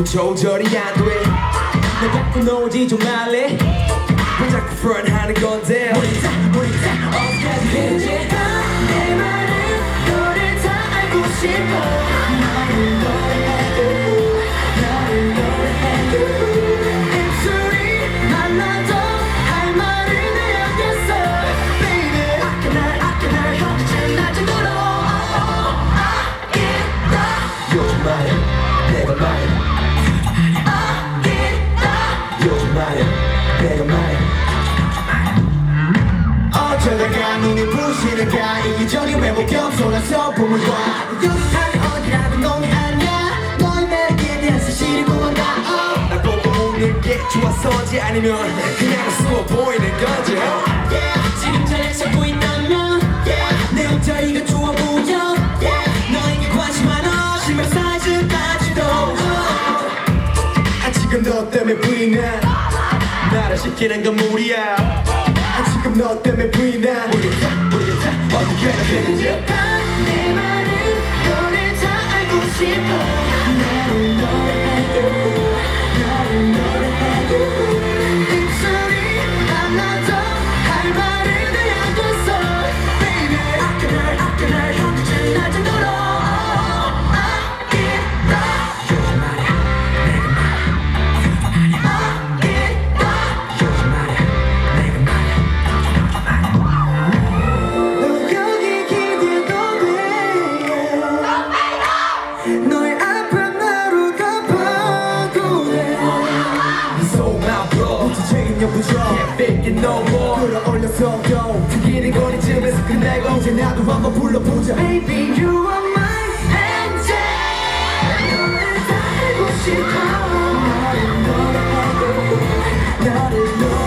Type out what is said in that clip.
아직도 조절이 안돼. 내 걷고 노지 좀 말래. 왜 자꾸 프런하는 건데. 우리 다 우리 다 어디까지 해지 내가 말야 어쩌다가 눈이 부시는가 이기적인 외모 겸손한 봄을 봐 여기가 어디라도 넌 아냐 너의 매력에 대한 사실이 무언가. 날 보고 웃는 게 좋아서지 아니면 그냥 우스워 보이는 yeah. 지금 잘 찾고 있다면 yeah. 내 옷자리가 좋아 보여. 너에게 관심 많아 신발 사이즈까지도 아 지금 너 때문에 불이 나 시키는 건 무리야. 아 지금 너 때문에 나 모르겠다 모르겠다. 어떻게나 되는지 no more 끌어올려서도 특이는 건 이쯤에서 끝내고 이제 나도 한번 불러보자. Baby you are my angel. 너를 다 알고 싶어. 너를 노래해도 너를